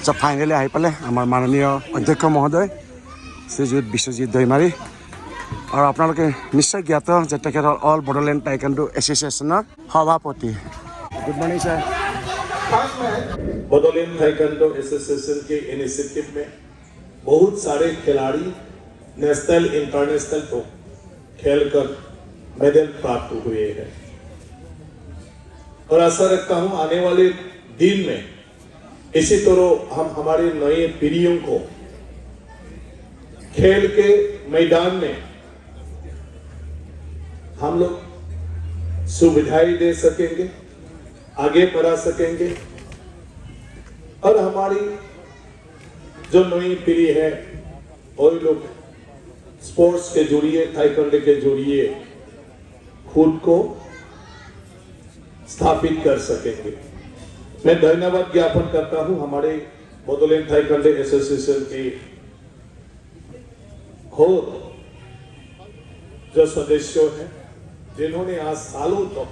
আচ্ছা ফাইনেলি আহি পালে আমাৰ মাননীয় অধ্যক্ষ মহোদয় শ্ৰীযুত বিশ্বজিৎ দৈমাৰী আৰু আপোনালোকে নিশ্চয় জ্ঞাত যে তেখেত হ'ল অল বড়োলেণ্ড টাইকাণ্ডো এছ'চিয়েশ্যনৰ সভাপতি good morning sir बदौलियन taekwondo association के इनिशिएटिव में बहुत सारे खिलाड़ी नेशनल इंटरनेशनल तो खेलकर मेडल प्राप्त हुए हैं और आशा रखता हूं आने वाले दिन में इसी तरह हम हमारे नए पीढ़ियों को खेल के मैदान में हम लोग सुविधाएँ दे सकेंगे, आगे बढ़ा सकेंगे। और हमारी जो नई पीढ़ी है, वही लोग स्पोर्ट्स के ज़रिए, ताइक्वांडो के ज़रिए खुद को स्थापित कर सकेंगे। मैं धन्यवाद ज्ञापन करता हूँ हमारे बदोलैंड ताइक्वांडो एसोसिएशन के और जो सदस्य हैं, जिन्होंने आज सालों तक,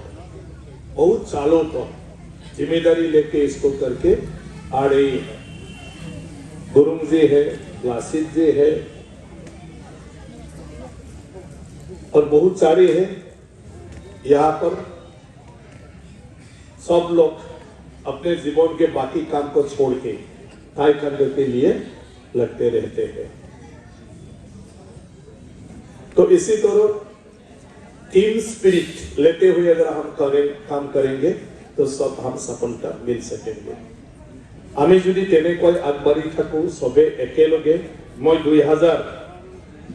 बहुत सालों तक ज़िम्मेदारी लेके इसको करके आ रही है। गुरुंग जी है लासित जी है, और बहुत सारे हैं। यहाँ पर सब लोग अपने जीवन के बाकी काम को छोड़ के ताइक्वांडो के लिए लगते रहते हैं तो इसी तरह टीम स्पिरिट लेते हुए अगर हम करें काम करेंगे तो सब हम सफलता मिल सकेंगे আমি যদি তেনেকৈ আগবাঢ়ি থাকো চবে একেলগে মই দুই হাজাৰ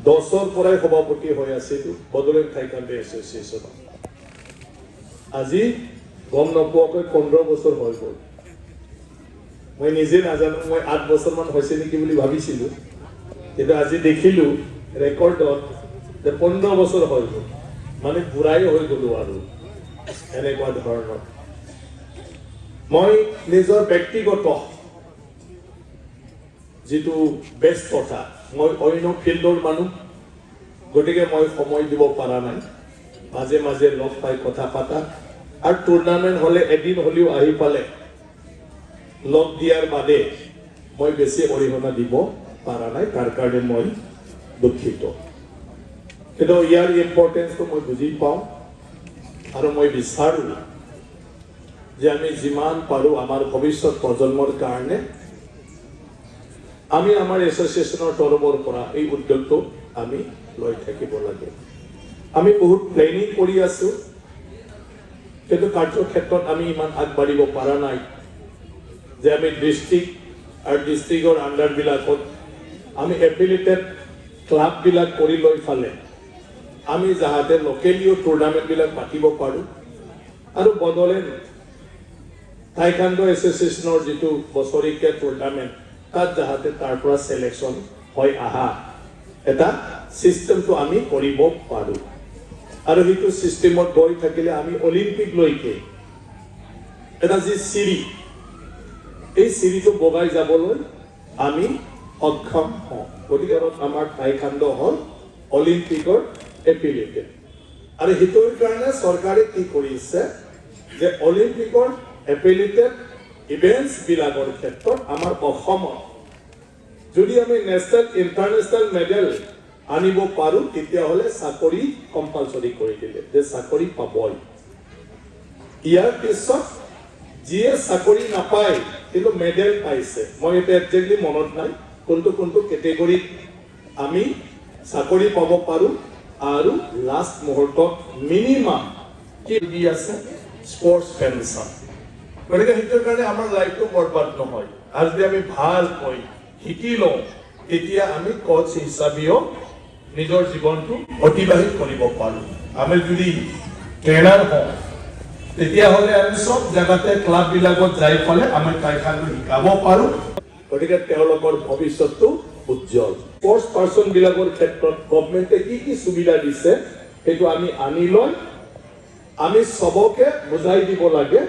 দহৰ পৰাই সভাপতি হৈ আছিলো বদলেণ্ড টাইকাণ্ডো এছ'চিয়েশ্যনত আজি গম নোপোৱাকৈ পোন্ধৰ বছৰ হৈ গ'ল। মই নিজে নাজানো, মই আঠ বছৰমান হৈছে নেকি বুলি ভাবিছিলো। কিন্তু আজি দেখিলো, ৰেকৰ্ডত যে পোন্ধৰ বছৰ হৈ গ'ল। মানে বুঢ়াই হৈ গ'লো আৰু এনেকুৱা ধৰণৰ। মই নিজৰ ব্যক্তিগত যিটো ব্যস্ততা মই অন্য ফিল্ডৰ মানুহ, গতিকে মই সময় দিব পৰা নাই। মাজে মাজে লগ পাই কথা পাতা। আৰু টুৰ্ণামেণ্ট হ'লে এদিন হ'লেও আহি পালে। লগ দিয়াৰ বাদে মই বেছি অৰিহণা দিব পৰা নাই, তাৰ কাৰণে মই দুখিত। কিন্তু ইয়াৰ ইম্পৰ্টেঞ্চটো মই বুজি পাওঁ আৰু মই বিচাৰোঁ যে আমি যিমান পাৰোঁ আমাৰ ভৱিষ্যত প্ৰজন্মৰ কাৰণে আমি আমাৰ এছ'চিয়েশ্যনৰ তৰফৰ পৰা এই উদ্যোগটো আমি লৈ থাকিব লাগে। আমি বহুত প্লেনিং কৰি আছো। কিন্তু কাৰ্যক্ষেত্ৰত আমি ইমান আগবাঢ়িব পৰা নাই। যে আমি ডিষ্ট্ৰিক্ট আৰু ডিষ্ট্ৰিক্টৰ আণ্ডাৰবিলাকত আমি এফিলিটেড ক্লাববিলাক কৰি লৈ ফালে, আমি যাহাতে লোকেলিও টুৰ্ণামেণ্টবিলাক পাতিব পাৰোঁ। আৰু বদলেণ্ড টাইকাণ্ডো এছ'চিয়েশ্যনৰ যিটো বছৰেকীয়া টুৰ্ণামেণ্ট তাত যাহাতে তাৰ পৰা চিলেকশ্যন হৈ আহা। এটা ছিষ্টেমটো আমি কৰিব পাৰোঁ। আৰু সেইটো ছিষ্টেমত গৈ থাকিলে আমি অলিম্পিকলৈকে এটা যি চিৰি, এই চিৰিটো বগাই যাবলৈ আমি সক্ষম হওঁ। গতিকে আমাৰ টাইকাণ্ডো হ'ল অলিম্পিকৰ এফিলিয়েটেড আৰু সেইটোৰ কাৰণে চৰকাৰে কি কৰিছে যে অলিম্পিকৰ এফিলিয়েটেড ইভেণ্টছ বিলাকৰ ক্ষেত্ৰত আমাৰ অসমত যদি আমি নেশ্যনেল ইণ্টাৰনেশ্যনেল মেডেল আনিব পাৰোঁ, তেতিয়াহ'লে চাকৰি কম্পালচৰি কৰি দিলে। যে চাকৰি পাবই। ইয়াৰ পিছত যিয়ে চাকৰি নাপায়, কিন্তু মেডেল পাইছে। মই এতিয়া একজেক্টলি মনত নাই, কোনটো কোনটো কেটেগৰীত আমি চাকৰি পাব পাৰোঁ আৰু লাষ্ট মুহূৰ্তত মিনিমাম কি দি আছে? স্পৰ্টছ পেঞ্চন গতিকে সেইটোৰ কাৰণে আমাৰ লাইফটো বৰবাদ নহয়। আৰু যদি আমি ভালকৈ শিকি লওঁ, তেতিয়া আমি কোচ হিচাপেও নিজৰ জীৱনটো অতিবাহিত কৰিব পাৰোঁ। আমি যদি ট্ৰেইনাৰ হওঁ, তেতিয়াহ'লে আমি চব জেগাতে ক্লাববিলাকত যাই পেলাই আমি টাইখানটো শিকাব পাৰোঁ। গতিকে তেওঁলোকৰ ভৱিষ্যতটো উজ্জ্বল। স্পৰ্টছ পাৰ্চন বিলাকৰ ক্ষেত্ৰত গভমেণ্টে কি কি সুবিধা দিছে, সেইটো আমি আনি লৈ, আমি চবকে বুজাই দিব লাগে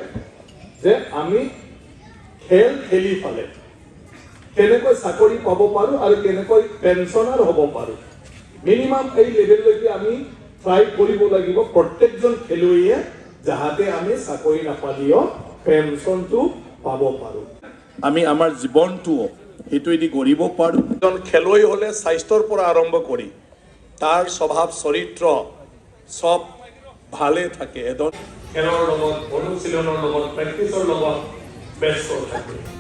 যে আমি খেল খেলি পালে কেনেকৈ চাকৰি পাব পাৰোঁ আৰু কেনেকৈ পেঞ্চনাৰ হ'ব পাৰোঁ। মিনিমাম এই লেভেললৈকে আমি ট্ৰাই কৰিব লাগিব প্ৰত্যেকজন খেলুৱৈয়ে যাহাতে আমি চাকৰি নাপালেও পেঞ্চনটো পাব পাৰোঁ। আমি আমাৰ জীৱনটোও সেইটোৱেদি গঢ়িব পাৰোঁ। এজন খেলুৱৈ হ'লে স্বাস্থ্যৰ পৰা আৰম্ভ কৰি তাৰ স্বভাৱ চৰিত্ৰ চব ভালে থাকে। এজন খেলৰ লগত অনুশীলনৰ লগত প্ৰেক্টিছৰ লগত ব্যস্ত থাকে।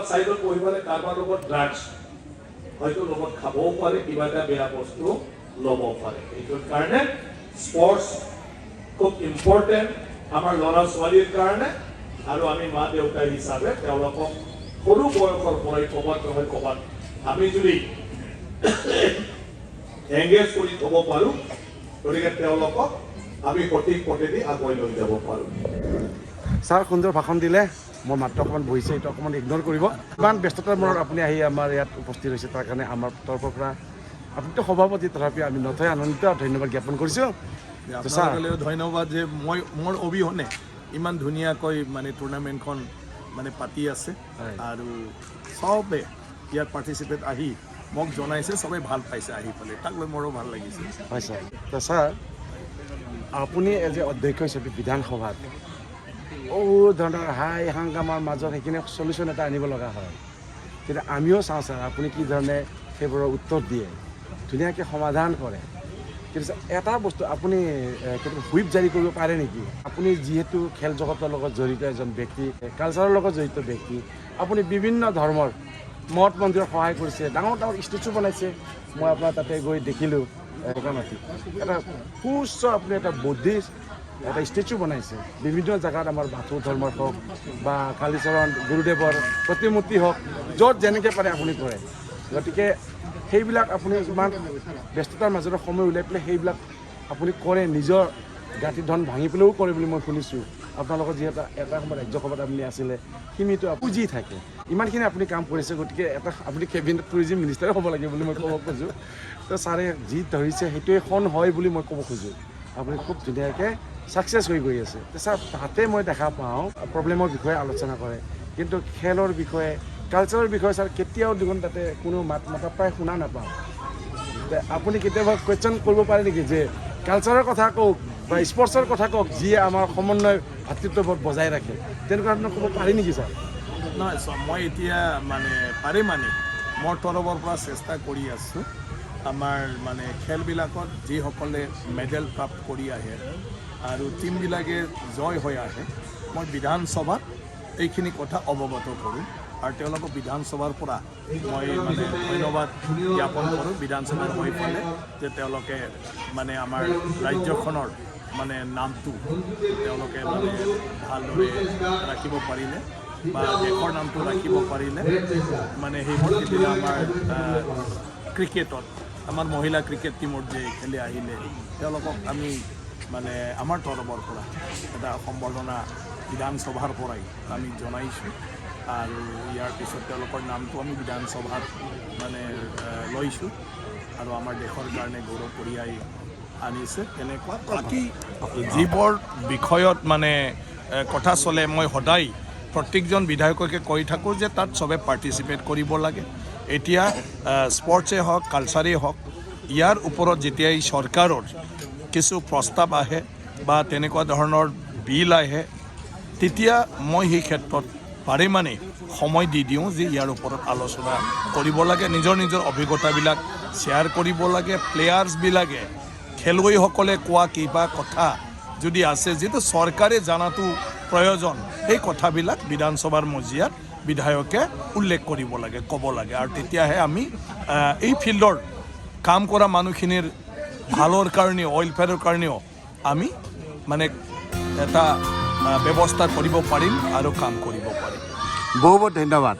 ক'ৰবাত চাইডত বহি পেলাই কাৰোবাৰ লগত ড্ৰাগছ হয়তো লগত খাবও পাৰে কিবা এটা বেয়া বস্তু ল'ব পাৰে। এইটোৰ কাৰণে স্পৰ্টছ খুব ইম্পৰ্টেণ্ট আমাৰ ল'ৰা ছোৱালীৰ কাৰণে আৰু আমি মা দেউতা হিচাপে তেওঁলোকক সৰু বয়সৰ পৰাই ক'ৰবাত নহয় ক'ৰবাত আমি যদি এংগেজ কৰি থ'ব পাৰোঁ গতিকে তেওঁলোকক আমি সঠিক পথেদি আগুৱাই লৈ যাব পাৰোঁ। ছাৰ সুন্দৰ ভাষণ দিলে। মোৰ মাত্ৰ অকণমান বহিছে এইটো অকণমান ইগন'ৰ কৰিব। ইমান ব্যস্ততাৰ মূৰত আপুনি আহি আমাৰ ইয়াত উপস্থিত হৈছে তাৰ কাৰণে আমাৰ তৰফৰ পৰা আপুনিতো সভাপতি তথাপি আমি নথৈ আনন্দিত ধন্যবাদ জ্ঞাপন কৰিছোঁ। ধন্যবাদ যে মই মোৰ অবিহনে ইমান ধুনীয়াকৈ মানে টুৰ্ণামেণ্টখন মানে পাতি আছে। আৰু চবে ইয়াত পাৰ্টিচিপেট আহি মোক জনাইছে চবে ভাল পাইছে আহি পেলাই। তাক লৈ মোৰো ভাল লাগিছে। হয় ছাৰ। ছাৰ আপুনি এজ এ অধ্যক্ষ হিচাপে বিধানসভাত বহু ধৰণৰ হাই হাংগামাৰ মাজত সেইখিনি চলিউশ্যন এটা আনিব লগা হয়। কিন্তু আমিও চাওঁ ছাৰ, আপুনি কি ধৰণে সেইবোৰৰ উত্তৰ দিয়ে? ধুনীয়াকৈ সমাধান কৰে। কিন্তু এটা বস্তু আপুনি কেতিয়াবা হুইপ জাৰি কৰিব পাৰে নেকি? আপুনি যিহেতু খেল জগতৰ লগত জড়িত এজন ব্যক্তি কালচাৰৰ লগত জড়িত ব্যক্তি, আপুনি বিভিন্ন ধৰ্মৰ মঠ মন্দিৰত সহায় কৰিছে, ডাঙৰ ডাঙৰ ষ্টেচু বনাইছে। মই আপোনাৰ তাতে গৈ দেখিলোঁ এটা সুউচ্চ, আপুনি এটা বুদ্ধিষ্ট এটা ষ্টেচু বনাইছে। বিভিন্ন জেগাত আমাৰ বাথৌ ধৰ্মৰ হওক বা কালীচৰণ, গুৰুদেৱৰ প্ৰতিমূৰ্তি হওক, য'ত যেনেকৈ পাৰে আপুনি কৰে। গতিকে সেইবিলাক আপুনি ইমান ব্যস্ততাৰ মাজতে সময় উলিয়াই পেলাই সেইবিলাক আপুনি কৰে, নিজৰ গাঁঠি ধন ভাঙি পেলাইও কৰে বুলি মই শুনিছোঁ। আপোনালোকৰ যিহেতু এটা সময়ত ৰাজ্যসভাত আপুনি আছিলে, সীমিত পুঁজি থাকে। ইমানখিনি আপুনি কাম কৰিছে, গতিকে এটা আপুনি কেবিনেট টুৰিজিম মিনিষ্টাৰে হ'ব লাগে বুলি মই ক'ব খোজোঁ। তো ছাৰে যি ধৰিছে সেইটোৱে খন হয় বুলি মই ক'ব খোজোঁ। আপুনি খুব ধুনীয়াকৈ ছাকচেছ হৈ গৈ আছে। তাতে মই দেখা পাওঁ প্ৰব্লেমৰ বিষয়ে আলোচনা কৰে। কিন্তু খেলৰ বিষয়ে কালচাৰৰ বিষয়ে ছাৰ কেতিয়াও দেখোন তাতে কোনো মাত মাতা প্ৰায় শুনা নাপাওঁ। আপুনি কেতিয়াবা কুৱেশ্যন কৰিব পাৰে নেকি যে কালচাৰৰ কথা কওক বা স্পৰ্টছৰ কথা কওক, যিয়ে আমাৰ সমন্বয় ভাতৃত্ববোধ বজাই ৰাখে, তেনেকুৱা ধৰণৰ ক'ব পাৰি নেকি ছাৰ নহয় মই এতিয়া মানে পাৰে মানে মোৰ তৰফৰ পৰা চেষ্টা কৰি আছোঁ। আমাৰ মানে খেলবিলাকত যিসকলে মেডেল প্ৰাপ্ত কৰি আহে আৰু টীমবিলাকে জয় হৈ আহে, মই বিধানসভাত এইখিনি কথা অৱগত কৰোঁ আৰু তেওঁলোকক বিধানসভাৰ পৰা মই মানে ধন্যবাদ জ্ঞাপন কৰোঁ, বিধানসভাৰ হৈ পেলাই যে তেওঁলোকে মানে আমাৰ ৰাজ্যখনৰ মানে নামটো তেওঁলোকে মানে ভালদৰে ৰাখিব পাৰিলে বা দেশৰ নামটো ৰাখিব পাৰিলে। মানে সেইবোৰ যেতিয়া আমাৰ ক্ৰিকেটত, আমাৰ মহিলা ক্ৰিকেট টীমত যে খেলি আহিলে, তেওঁলোকক আমি মানে আমাৰ তৰফৰ পৰা এটা সম্বৰ্ধনা বিধানসভাৰ পৰাই আমি জনাইছোঁ। আৰু ইয়াৰ পিছত তেওঁলোকৰ নামটো আমি বিধানসভাত মানে লৈছোঁ। আৰু আমাৰ দেশৰ কাৰণে গৌৰৱ কঢ়িয়াই আনিছে। তেনেকুৱা। বাকী যিবোৰ বিষয়ত মানে কথা চলে, মই সদায় প্ৰত্যেকজন বিধায়ককে কৈ থাকোঁ যে তাত চবে পাৰ্টিচিপেট কৰিব লাগে। এতিয়া স্পৰ্টছেই হওক কালচাৰেই হওক, ইয়াৰ ওপৰত যেতিয়াই চৰকাৰৰ কিছু প্ৰস্তাৱ আহে বা তেনেকুৱা ধৰণৰ বিল আহে, তেতিয়া মই সেই ক্ষেত্ৰত পাৰে মানে সময় দি দিওঁ যে ইয়াৰ ওপৰত আলোচনা কৰিব লাগে, নিজৰ নিজৰ অভিজ্ঞতাবিলাক শ্বেয়াৰ কৰিব লাগে, প্লেয়াৰ্ছবিলাকে, খেলুৱৈসকলে কোৱা কিবা কথা যদি আছে যিটো চৰকাৰে জনাটো প্ৰয়োজন, সেই কথাবিলাক বিধানসভাৰ মজিয়াত বিধায়কে উল্লেখ কৰিব লাগে, ক'ব লাগে। আৰু তেতিয়াহে আমি এই ফিল্ডৰ কাম কৰা মানুহখিনিৰ ভালৰ কাৰণেও ওয়েলফেয়ারের কাৰণেও আমি মানে এটা ব্যৱস্থা কৰিব পাৰিম আৰু কাম কৰিব পাৰিম বহু বহুত ধন্যবাদ।